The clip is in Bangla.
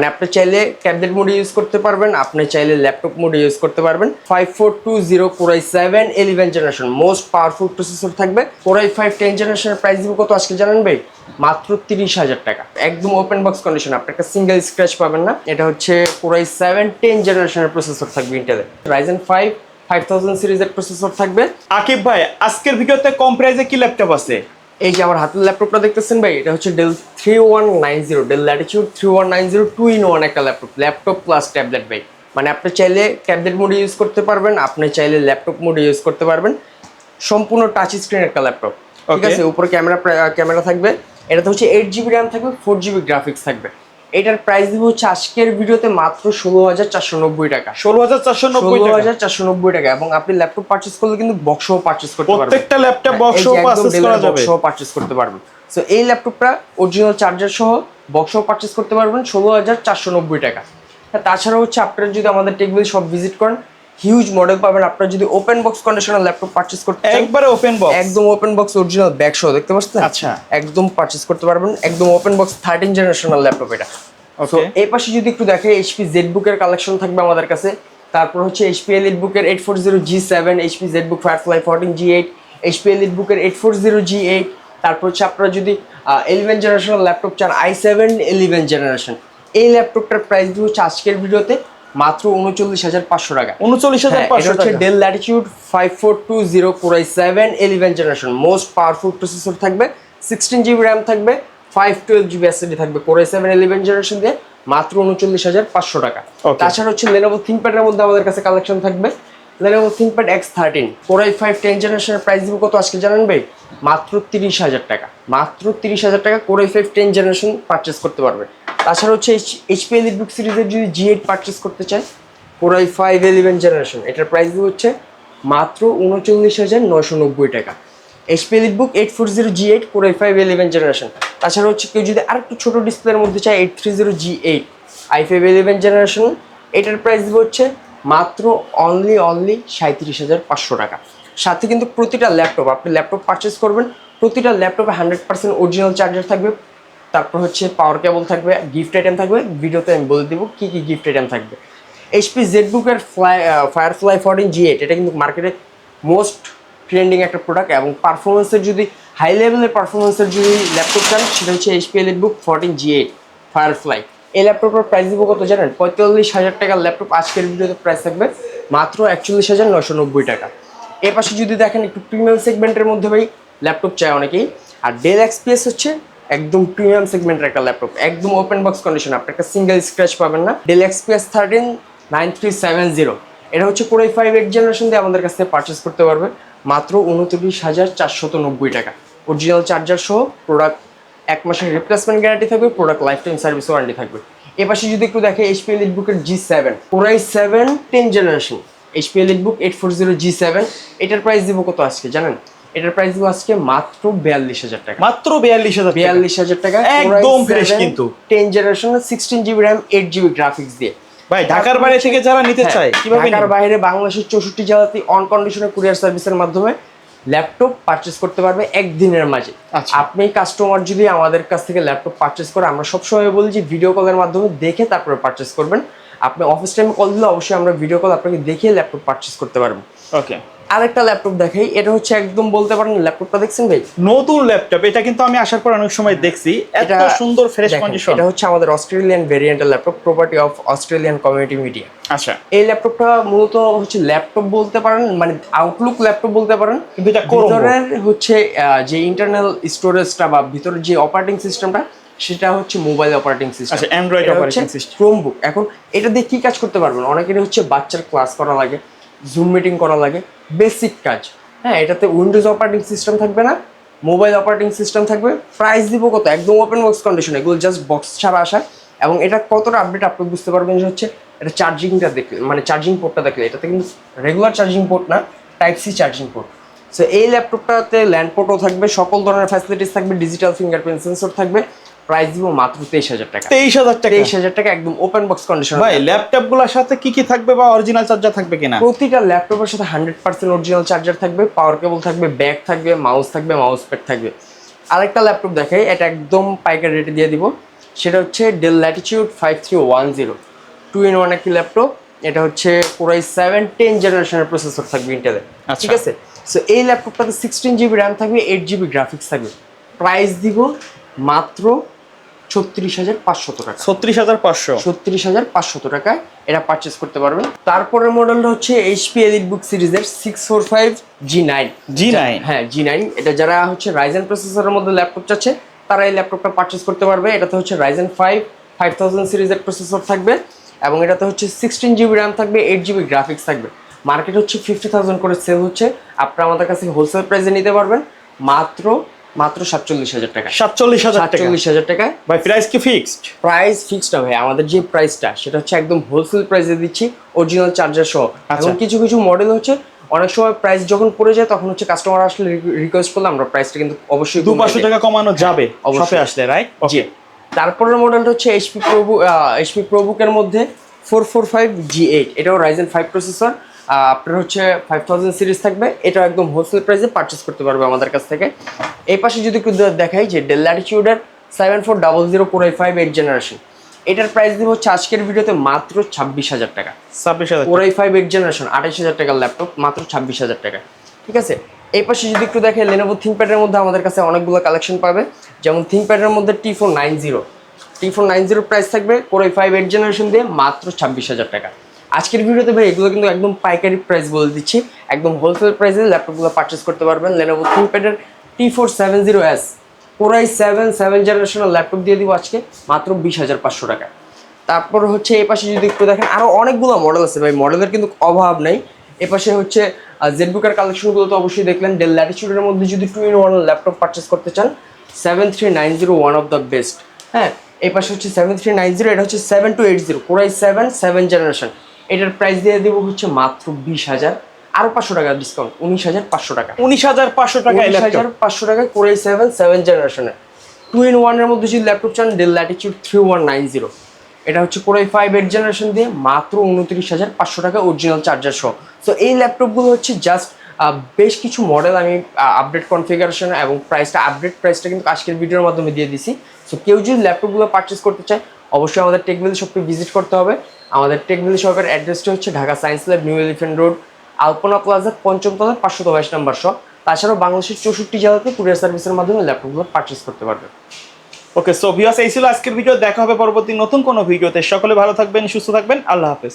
মানে আপনি চাইলে ট্যাবলেট মোডে ইউজ করতে পারবেন, আপনি চাইলে ল্যাপটপ মোডে ইউজ করতে পারবেন। Five four two zero core i seven eleven generation most powerful processor থাকবে। কোরাই ফাইভ টেন জেনারেশনের প্রাইস দিব কত আজকে জানেন ভাই? মাত্র তিরিশ হাজার টাকা। একদম ওপেন বক্স কন্ডিশন আপনি একটা সিঙ্গেল স্ক্র্যাচ পাবেন না। এটা হচ্ছে কোরাই সেভেন টেন জেনারেশনের প্রসেসর থাকবে ইন্টেলের রাইজেন ফাইভ ফাইভ থাউজেন্ড সিরিজের প্রসেসর থাকবে। আকিব ভাই, আজকের ভিডিওতে কম প্রাইসে কি ল্যাপটপ আছে? এই যে আমার হাতের ল্যাপটপটা দেখতেছেন ভাই এটা হচ্ছে Dell three one nine zero Dell Latitude three one nine zero two in one একটা ল্যাপটপ ল্যাপটপ প্লাস ট্যাবলেট ভাই। মানে আপনি চাইলে ট্যাবলেট মোডে ইউজ করতে পারবেন আপনি চাইলে ল্যাপটপ মোডে ইউজ করতে পারবেন। সম্পূর্ণ টাচ স্ক্রিন একটা ল্যাপটপ ঠিক আছে উপরে ক্যামেরা ক্যামেরা থাকবে। এটাতে হচ্ছে এইট জিবি র্যাম থাকবে ফোর জিবি গ্রাফিক্স থাকবে। এটার প্রাইস দিব হচ্ছে আজকের ভিডিওতে মাত্র ষোলো হাজার চারশো নব্বই টাকা। ষোলো হাজার চারশো নব্বই ষোলো হাজার চারশো নব্বই টাকা এবং আপনি ল্যাপটপ পারচেস করলে কিন্তু বক্সও পারচেস করতে পারবেন। প্রত্যেকটা ল্যাপটপ বক্স পারচেজ করা যাবে। সহ পারচেস করতে পারবেন। সো এই ল্যাপটপটা অরিজিনাল চার্জার সহ বক্সও পারচেস করতে পারবেন ষোলো হাজার চারশো নব্বই টাকা। তাছাড়া হচ্ছে আপনারা যদি আমাদের টেকবিল সব ভিজিট করেন হিউজ মডেল পাবেন। আপনারা যদি open box conditioner laptop purchase করতে একবারে ওপেন বক্স একদম ওপেন বক্স অরিজিনাল ব্যাগ সহ দেখতে পাচ্ছেন? আচ্ছা। একদম পারচেস করতে পারবেন। একদম open box thirteen generational laptop এটা। ওকে এই পাশে যদি একটু দেখে এইচপি জেড বুকের কালেকশন থাকবে আমাদের কাছে। তারপর হচ্ছে এইচপি এলিট বুকের eight four zero G seven HP Z book Firefly fourteen G eight HP Elite বুকের eight four zero G eight তারপর হচ্ছে আপনারা যদি ইলেভেন জেনারেশনাল ল্যাপটপ চান আই সেভেন ইলেভেন জেনারেশন এই ল্যাপটপটার প্রাইস দিয়ে হচ্ছে আজকের ভিডিওতে মাত্র উনচল্লিশ হাজার পাঁচশো টাকা। উনচল্লিশ হাজার হ্যাঁ, পাঁচশো হচ্ছে Dell Latitude five four two zero core i seven eleven generation most powerful processor থাকবে সিক্সটিন জিবি র্যাম থাকবে ফাইভ টুয়েলভ জিবি এসএসডি থাকবে core i seven eleven generation দিয়ে মাত্র উনচল্লিশ হাজার পাঁচশো টাকা. তাছাড়া হচ্ছে লেনোভো থিঙ্কপ্যাডের মধ্যে আমাদের কাছে কালেকশন থাকবে। Lenovo ThinkPad X thirteen core i five ten জেনারেশনের প্রাইস দিব কত আজকে জানেন ভাই? মাত্র তিরিশ হাজার টাকা। মাত্র তিরিশ হাজার টাকা core i five ten generation purchase করতে পারবে। তাছাড়া হচ্ছে এইচপি বুক সিরিজের যদি জি এইট পারচেস করতে চায় core i five eleven generation এটার প্রাইস হচ্ছে মাত্র উনচল্লিশ হাজার নশো নব্বই টাকা। Elite book eight four zero G eight core i five eleven generation তাছাড়া হচ্ছে কেউ যদি আরেকটু ছোটো ডিসপ্লের মধ্যে চায় eight three zero G eight i five eleven generation এটার প্রাইস হচ্ছে মাত্র অনলি অনলি সাঁত্রিশ হাজার পাঁচশো টাকা। সাথে কিন্তু প্রতিটা ল্যাপটপ আপনি ল্যাপটপ পারচেস করবেন, প্রতিটা ল্যাপটপে হান্ড্রেড পার্সেন্ট অরিজিনাল চার্জার থাকবে। তারপর হচ্ছে পাওয়ার কেবল থাকবে গিফট আইটেম থাকবে। ভিডিওতে আমি বলে দেবো কী কী গিফট আইটেম থাকবে। এইচপি জেড বুকের fly fire Firefly fourteen G eight এটা কিন্তু মার্কেটে মোস্ট ট্রেন্ডিং একটা প্রোডাক্ট এবং পারফরমেন্সের যদি হাই লেভেলের পারফরমেন্সের যদি ল্যাপটপ চান, সেটা হচ্ছে HP Elite book fourteen G eight Firefly এই ল্যাপটপের প্রাইস দিব কত জানেন? পঁয়তাল্লিশ হাজার টাকার ল্যাপটপ আজকের ভিডিওতে প্রাইস থাকবে মাত্র একচল্লিশ হাজার নশো নব্বই টাকা। এর পাশে যদি দেখেন একটু প্রিমিয়াম সেগমেন্টের মধ্যে ভাই ল্যাপটপ চায় অনেকেই। আর ডেল এক্সপিএস হচ্ছে একদম প্রিমিয়াম সেগমেন্টের একটা ল্যাপটপ একদম ওপেন বক্স কন্ডিশন আপনি একটা সিঙ্গেল স্ক্র্যাচ পাবেন না। Dell XPS thirteen nine three seven zero এটা হচ্ছে কোরাই ফাইভ এইট জেনারেশন দিয়ে আমাদের কাছ থেকে পারচেস করতে পারবে। মাত্র উনত্রিশ হাজার চারশত নব্বই টাকা। অরিজিনাল চার্জার সহ প্রোডাক্ট এক মাসের রিপ্লেসমেন্ট গ্যারান্টি থাকবে product lifetime service warranty থাকবে। এ পাশে যদি একটু দেখে এইচপি এলিট বুকের G seven core i seven ten generation HP Elite book eight four zero G seven এটার প্রাইস দিব কত আজকে জানেন? এটার প্রাইস দিব আজকে মাত্র বিয়াল্লিশ হাজার টাকা। মাত্র বিয়াল্লিশ হাজার বিয়াল্লিশ হাজার টাকা। একদম fresh কিন্তু। Ten generation sixteen GB RAM eight GB graphics দিয়ে। ভাই ঢাকার বাইরে থেকে যারা নিতে হ্যাঁ, চায় কীভাবে ঢাকার বাইরে বাংলাদেশের চৌষট্টি জেলাতে অন কন্ডিশনে কুরিয়ার সার্ভিসের মাধ্যমে ল্যাপটপ পারচেস করতে পারবে একদিনের মাঝে। আচ্ছা। আপনি কাস্টমার যদি আমাদের কাছ থেকে ল্যাপটপ পারচেস করে আমরা সবসময় বলি যে ভিডিও কলের মাধ্যমে দেখে তারপরে পারচেস করবেন। আপনি অফিস টাইমে কল দিলে অবশ্যই আমরা ভিডিও কল আপনাকে দেখিয়ে ল্যাপটপ পারচেস করতে পারব। ওকে আরেকটা ল্যাপটপ দেখাই এটা হচ্ছে একদম বলতে পারেন ল্যাপটপটা দেখছেন ভাই? নতুন ল্যাপটপ এটা কিন্তু আমি আসার পর অনেক সময় দেখছি। এত সুন্দর ফ্রেশ কন্ডিশন এটা হচ্ছে আমাদের অস্ট্রেলিয়ান ভেরিয়েন্টের laptop property of Australian community media আচ্ছা। এই ল্যাপটপটা মূলত হচ্ছে ল্যাপটপ বলতে পারেন মানে আউটলুক ল্যাপটপ বলতে পারেন। কিন্তু এটা। ভিতরের হচ্ছে যে ইন্টারনাল স্টোরেজটা বা ভিতরের যে অপারেটিং সিস্টেমটা সেটা হচ্ছে মোবাইল অপারেটিং সিস্টেম আচ্ছা, Android operating system। ক্রোমবুক এখন এটা দিয়ে কি কাজ করতে পারবেন? অনেকের হচ্ছে বাচ্চার ক্লাস করা লাগে জুম মিটিং করা লাগে। বেসিক কাজ। হ্যাঁ এটাতে উইন্ডোজ অপারেটিং সিস্টেম থাকবে না মোবাইল অপারেটিং সিস্টেম থাকবে প্রাইস দিব কত? একদম ওপেন বক্স কন্ডিশন এগুলো জাস্ট বক্স ছাড়া আসা এবং এটা কতটা আপডেট আপনি বুঝতে পারবেন যে হচ্ছে, এটা চার্জিংটা দেখলে মানে চার্জিং পোর্টটা দেখলে, এটাতে কিন্তু রেগুলার চার্জিং পোর্ট না type C charging port so এই ল্যাপটপটাতে ল্যান্ড পোর্টও থাকবে, সকল ধরনের ফ্যাসিলিটিস থাকবে ডিজিটাল ফিঙ্গারপ্রিন্ট সেন্সর থাকবে প্রাইস দিব মাত্র তেইশ হাজার টাকা। তেইশ হাজার টাকা? তেইশ হাজার টাকা একদম ওপেন বক্স কন্ডিশন ভাই ল্যাপটপগুলোর সাথে কি কি থাকবে বা অরিজিনাল চার্জার থাকবে কিনা? প্রতিটা ল্যাপটপের সাথে হান্ড্রেড পার্সেন্ট অরিজিনাল চার্জার থাকবে পাওয়ার কেবল থাকবে ব্যাগ থাকবে মাউস থাকবে মাউস প্যাড থাকবে। আরেকটা ল্যাপটপ দেখাই এটা একদম পাইকারি রেটে দিয়ে দিব। সেটা হচ্ছে Dell Latitude five three one zero two in one একটি ল্যাপটপ এটা হচ্ছে কোরাই সেভেন টেন জেনারেশনের প্রসেসর থাকবে ইন্টেলের আচ্ছা। ঠিক আছে? সো এই ল্যাপটপটাতে সিক্সটিন জিবি র্যাম থাকবে এইট জিবি গ্রাফিক্স থাকবে। প্রাইস দিব মাত্র ছত্রিশ হাজার পাঁচশত টাকা। ছত্রিশ হাজার পাঁচশো। ছত্রিশ হাজার পাঁচশত টাকায় এটা পারচেস করতে পারবেন। তারপরের মডেলটা হচ্ছে এইচপি এলিট বুক সিরিজের six four five G nine G9 হ্যাঁ জি নাইন এটা যারা হচ্ছে রাইজেন প্রসেসরের মধ্যে ল্যাপটপ চাচ্ছে তারা এই ল্যাপটপটা পারচেস করতে পারবে। এটাতে হচ্ছে রাইজেন ফাইভ ফাইভ থাউজেন্ড সিরিজের প্রসেসর থাকবে এবং এটাতে হচ্ছে সিক্সটিন জিবি র্যাম থাকবে এইট জিবি গ্রাফিক্স থাকবে। মার্কেট হচ্ছে ফিফটি থাউজেন্ড করে সেল হচ্ছে। আপনারা আমাদের কাছে হোলসেল প্রাইসে নিতে পারবেন। মাত্র মাত্র সাতচল্লিশ হাজার টাকা সাতচল্লিশ হাজার টাকা। সাতচল্লিশ হাজার টাকায়। ভাই প্রাইস কি ফিক্সড প্রাইস ফিক্সড ভাই আমাদের যে প্রাইসটা সেটা হচ্ছে একদম হোলসেল প্রাইসে দিচ্ছি অরিজিনাল চার্জার সহ। আচ্ছা। এবং কিছু কিছু মডেল হচ্ছে অনেক সময় প্রাইস যখন পড়ে যায় তখন হচ্ছে কাস্টমার আসলে রিকোয়েস্ট করলে আমরা প্রাইসটা কিন্তু অবশ্যই দু পাঁচশো টাকা কমানো যাবে অবশ্যই। আসলে রাইট জি। তারপরের মডেলটা হচ্ছে এইচপি প্রবু এইচপি প্রবুকের মধ্যে four four five G eight এটাও রাইজেন ফাইভ প্রসেসর আপনার হচ্ছে ফাইভ থাউজেন্ড সিরিজ থাকবে। এটা একদম হোলসেল প্রাইসে পারচেস করতে পারবে আমাদের কাছ থেকে। এই পাশে যদি একটু দেখাই যে Dell ল্যাটিচিউডের seven four double zero four five eight generation এটার প্রাইস দিব হচ্ছে আজকের ভিডিওতে মাত্র ছাব্বিশ হাজার টাকা। ছাব্বিশ হাজার ফোর ফাইভ এইট জেনারেশন আঠাইশ হাজার টাকার ল্যাপটপ মাত্র ছাব্বিশ হাজার টাকা। ঠিক আছে? এই পাশে যদি একটু দেখে লেনোভো থিঙ্কপ্যাডের মধ্যে আমাদের কাছে অনেকগুলো কালেকশন পাবে। যেমন থিঙ্কপ্যাডের মধ্যে T four nine zero T four nine zero price থাকবে four I five eight generation দিয়ে মাত্র ছাব্বিশ হাজার টাকা। আজকের ভিডিওতে ভাই এগুলো কিন্তু একদম পাইকারি প্রাইস বলে দিচ্ছি। একদম হোলসেল প্রাইসে ল্যাপটপগুলো পারচেস করতে পারবেন। Lenovo থিঙ্কপ্যাডের T four seven zero S four I seven seven জেনারেশনের ল্যাপটপ দিয়ে দিব আজকে, মাত্র বিশ হাজার পাঁচশো টাকা। তারপর হচ্ছে এই পাশে যদি একটু দেখেন আরও অনেকগুলো মডেল আছে ভাই। মডেলের কিন্তু অভাব নেই। এ পাশে হচ্ছে জেডবুকের কালেকশনগুলো তো অবশ্যই দেখলেন। ডেল ল্যাটিচিউডের মধ্যে যদি two in one laptop purchase করতে চান seven three nine zero one of the best হ্যাঁ এই পাশে হচ্ছে সেভেন থ্রি নাইন জিরো এটা হচ্ছে seven two eight zero core i seven seven generation এটার প্রাইস দিয়ে দেবো হচ্ছে মাত্র বিশ হাজার আরও পাঁচশো টাকা ডিসকাউন্ট উনিশ হাজার পাঁচশো টাকা। উনিশ হাজার পাঁচশো টাকা উনিশ হাজার পাঁচশো টাকা কোরাই সেভেন সেভেন জেনারেশনের টু ইন ওয়ানের মধ্যে যদি ল্যাপটপ চান Dell Latitude three one nine zero এটা হচ্ছে কোরাই ফাইভ এইট জেনারেশন দিয়ে মাত্র উনত্রিশ হাজার পাঁচশো টাকা অরিজিনাল চার্জার সহ। সো এই ল্যাপটপগুলো হচ্ছে জাস্ট বেশ কিছু মডেল আমি আপডেট কনফিগারেশন এবং প্রাইসটা আপডেট প্রাইসটা কিন্তু আজকের ভিডিওর মাধ্যমে দিয়ে দিছি। সো কেউ যদি ল্যাপটপগুলো পারচেস করতে চায় অবশ্যই আমাদের টেকভিল শপটি ভিজিট করতে হবে। আমাদের টেকভিল শপের অ্যাড্রেসটি হচ্ছে Dhaka science lab new elephant road Alpana প্লাজার পঞ্চম তলার পাঁচশো বাইশ নাম্বার শপ তাছাড়াও বাংলাদেশের চৌষট্টি জেলাতে কুরিয়ার সার্ভিসের মাধ্যমে ল্যাপটপগুলো পারচেস করতে পারবে। ওকে সো ভিউয়ার্স এই ছিল আজকের ভিডিও দেখা হবে পরবর্তী নতুন কোনো ভিডিওতে সকলে ভালো থাকবেন, সুস্থ থাকবেন। আল্লাহ হাফেজ।